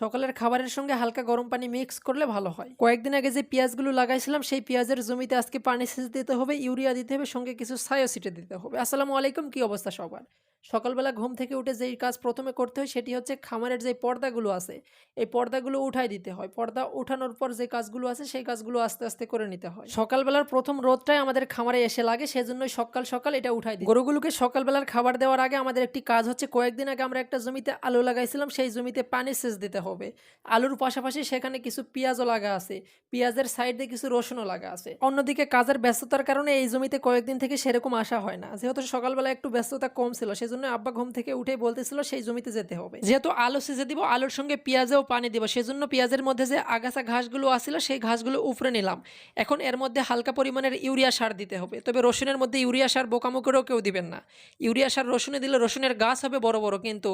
সকালের খাবারের সঙ্গে হালকা গরম পানি মিক্স করলে ভালো হয়। কয়েকদিন আগে যে পেঁয়াজগুলো লাগাইছিলাম, সেই পেঁয়াজের জমিতে আজকে পানি সেচ দিতে হবে, ইউরিয়া দিতে হবে, সঙ্গে কিছু সায়ো ছিটে দিতে হবে। আসসালামু আলাইকুম, কি অবস্থা সবার? সকালবেলা ঘুম থেকে উঠে যেই কাজ প্রথমে করতে হয় সেটি হচ্ছে খামারের যে পর্দাগুলো আছে, এই পর্দাগুলো উঠাই দিতে হয়। পর্দা উঠানোর পর যে কাজগুলো আছে সেই কাজগুলো আস্তে আস্তে করে নিতে হয়। সকালবেলার প্রথম রোদটাই আমাদের খামারে এসে লাগে, সেজন্যই সকাল সকাল এটা উঠাই দিই। গরুগুলোকে সকালবেলার খাবার দেওয়ার আগে আমাদের একটি কাজ হচ্ছে কয়েকদিন আগে আমরা একটা জমিতে আলু লাগাইছিলাম, সেই জমিতে পানি সেচ দিতে হবে। আলুর পাশাপাশি সেখানে কিছু পেঁয়াজও লাগা আছে, পেঁয়াজের সাইডে কিছু রসুনও লাগা আছে। অন্যদিকে কাজের ব্যস্ততার কারণে এই জমিতে কয়েকদিন থেকে সেরকম আসা হয় না। যেহেতু সকালবেলা একটু ব্যস্ততা কম ছিল সেজন্য আব্বা ঘুম থেকে উঠেই বলতেছিল, সেই জমিতে যেতে হবে। যেহেতু আলু সেচে দিব, আলুর সঙ্গে পেঁয়াজেও পানি দিব। সেজন্য পেঁয়াজের মধ্যে যে আগাছা ঘাসগুলো আসছিল সেই ঘাসগুলো উপরে নিলাম। এখন এর মধ্যে হালকা পরিমাণের ইউরিয়া সার দিতে হবে। তবে রসুনের মধ্যে ইউরিয়া সার বোকামো করেও কেউ দিবেন না। ইউরিয়া সার রসুনে দিলে রসুনের গাছ হবে বড় বড়, কিন্তু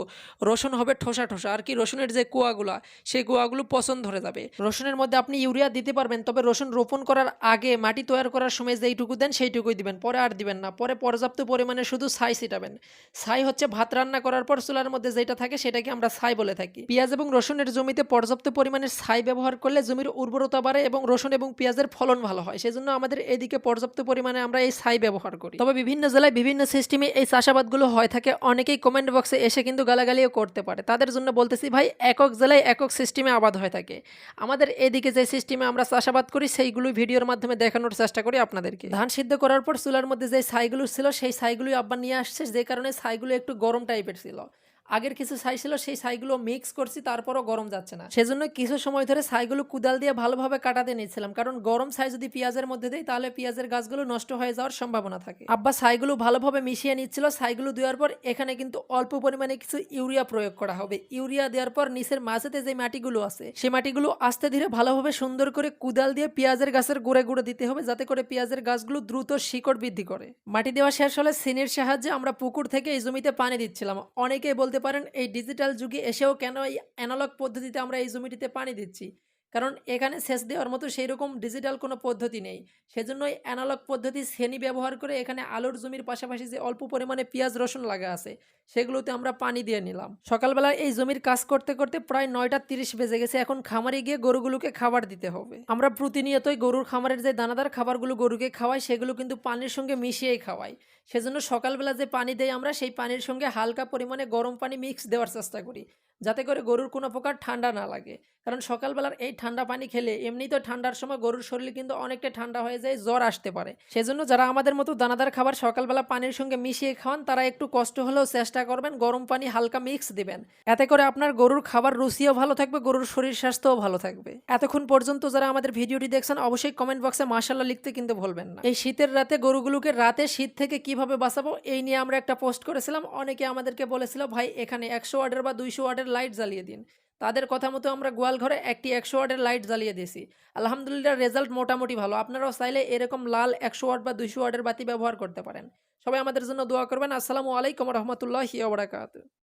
রসুন হবে ঠোসা ঠোসা। আর কি রসুনের যে কুয়াগুলা, সেই কুয়াগুলো পছন্দ ধরে যাবে। রসুনের মধ্যে আপনি ইউরিয়া দিতে পারবেন, তবে রসুন রোপণ করার আগে মাটি তৈরি করার সময় যেইটুকু দেন, সেইটুকুই দিবেন। পরে আর দিবেন না। পরে পর্যাপ্ত পরিমাণে শুধু ছাই ছিটাবেন। ছাই হচ্ছে ভাত রান্না করার পর চুলার মধ্যে যেটা থাকে সেটাকে আমরা ছাই বলে থাকি। পেঁয়াজ এবং রসুনের জমিতে পর্যাপ্ত পরিমাণে ছাই ব্যবহার করলে জমির উর্বরতা বাড়ে এবং রসুন এবং পেঁয়াজের ফলন ভালো হয়। সেজন্য আমাদের এদিকে পর্যাপ্ত পরিমাণে আমরা এই ছাই ব্যবহার করি। তবে বিভিন্ন জেলায় বিভিন্ন সিস্টেমে এই চাষাবাদগুলো হয় থাকে। অনেকেই কমেন্ট বক্সে এসে কিন্তু গালাগালিও করতে পারে। তাদের জন্য বলতেছি, ভাই, একক জেলায় একক সিস্টেমে আবাদ হয়ে থাকে। আমাদের এদিকে যে সিস্টেমে আমরা চাষাবাদ করি, সেইগুলো ভিডিওর মাধ্যমে দেখানোর চেষ্টা করি আপনাদেরকে। ধান সিদ্ধ করার পর চুলার মধ্যে যে ছাইগুলো ছিল, সেই ছাইগুলোই আব্বা নিয়ে আসছে। যে কারণে ছাইগুলো একটু গরম টাইপের ছিল। আগের কিছু ছাই ছিল, সেই ছাইগুলো মিক্স করছি, তারপরও গরম যাচ্ছে না। সেজন্য কিছু সময় ধরে ছাইগুলো কুদাল দিয়ে ভালোভাবে কাটাতে নিচ্ছিলাম। কারণ গরম ছাই যদি পেঁয়াজের মধ্যে দেয় তাহলে পেঁয়াজের গাছগুলো নষ্ট হয়ে যাওয়ার সম্ভাবনা থাকে। আব্বা ছাইগুলো ভালোভাবে মিশিয়ে নিচ্ছিল। ছাইগুলো দেওয়ার পর এখানে কিন্তু অল্প পরিমাণে কিছু ইউরিয়া প্রয়োগ করা হবে। ইউরিয়া দেওয়ার পর নিচের মাঝেতে যে মাটিগুলো আছে, সেই মাটিগুলো আস্তে ধীরে ভালোভাবে সুন্দর করে কুদাল দিয়ে পেঁয়াজের গাছের গুঁড়ে গুঁড়ে দিতে হবে, যাতে করে পেঁয়াজের গাছগুলো দ্রুত শিকড় বৃদ্ধি করে। মাটি দেওয়া শেষ হলে সিনির সাহায্যে আমরা পুকুর থেকে এই জমিতে পানি দিচ্ছিলাম। অনেকেই বলতে পারেন এই ডিজিটাল যুগে এসেও কেন এই অ্যানালগ পদ্ধতিতে আমরা এই জমিটিতে পানি দিচ্ছি? কারণ এখানে সেচ দেওয়ার মতো সেই রকম ডিজিটাল কোনো পদ্ধতি নেই। সেজন্য এই অ্যানালগ পদ্ধতি শ্রেণি ব্যবহার করে এখানে আলুর জমির পাশাপাশি যে অল্প পরিমাণে পেঁয়াজ, রসুন লাগা আছে, সেগুলোতে আমরা পানি দিয়ে নিলাম। সকালবেলা এই জমির কাজ করতে করতে প্রায় নয়টা তিরিশ বেজে গেছে। এখন খামারে গিয়ে গরুগুলোকে খাবার দিতে হবে। আমরা প্রতিনিয়তই গরুর খামারের যে দানাদার খাবারগুলো গরুকে খাওয়াই, সেগুলো কিন্তু পানির সঙ্গে মিশিয়েই খাওয়াই। সেজন্য সকালবেলা যে পানি দেয় আমরা, সেই পানির সঙ্গে হালকা পরিমাণে গরম পানি মিক্স দেওয়ার চেষ্টা করি। যাতে করে গরুর কোনো প্রকার ঠান্ডা না লাগে। কারণ সকালবেলার এই ঠান্ডা পানি খেলে এমনিতেও ঠান্ডার সময় গরুর শরীর কিন্তু অনেকটা ঠান্ডা হয়ে যায়, জ্বর আসতে পারে। সেজন্য যারা আমাদের মতো দানাদার খাবার সকালবেলা পানির সঙ্গে মিশিয়ে খাওয়ান তারা একটু কষ্ট হলেও চেষ্টা করবেন গরম পানি হালকা মিক্স দিবেন। এতে করে আপনার গরুর খাবার রুচিও ভালো থাকবে, গরুর শরীর স্বাস্থ্যও ভালো থাকবে। এতক্ষণ পর্যন্ত যারা আমাদের ভিডিওটি দেখছেন, অবশ্যই কমেন্ট বক্সে মাসাল্লাহ লিখতে কিন্তু ভুলবেন না। এই শীতের রাতে গরুগুলোকে রাতে শীত থেকে কীভাবে বাঁচাবো, এই নিয়ে আমরা একটা পোস্ট করেছিলাম। অনেকে আমাদেরকে বলেছিল, ভাই, এখানে একশো ওয়ার্ডের বা দুইশো ওয়ার্ডের লাইট জ্বালিয়ে দিন। তাদের কথা মতো আমরা গোয়াল ঘরে একটি একশো ওয়ার্ডের লাইট জ্বালিয়ে দিয়েছি। আলহামদুলিল্লাহ, রেজাল্ট মোটামুটি ভালো। আপনারাও চাইলে এরকম লাল একশো ওয়াট বা দুইশো ওয়ার্ডের বাতি ব্যবহার করতে পারেন। সবাই আমাদের জন্য দোয়া করবেন। আসসালামু আলাইকুম রহমতুল্লাহ বারাকাত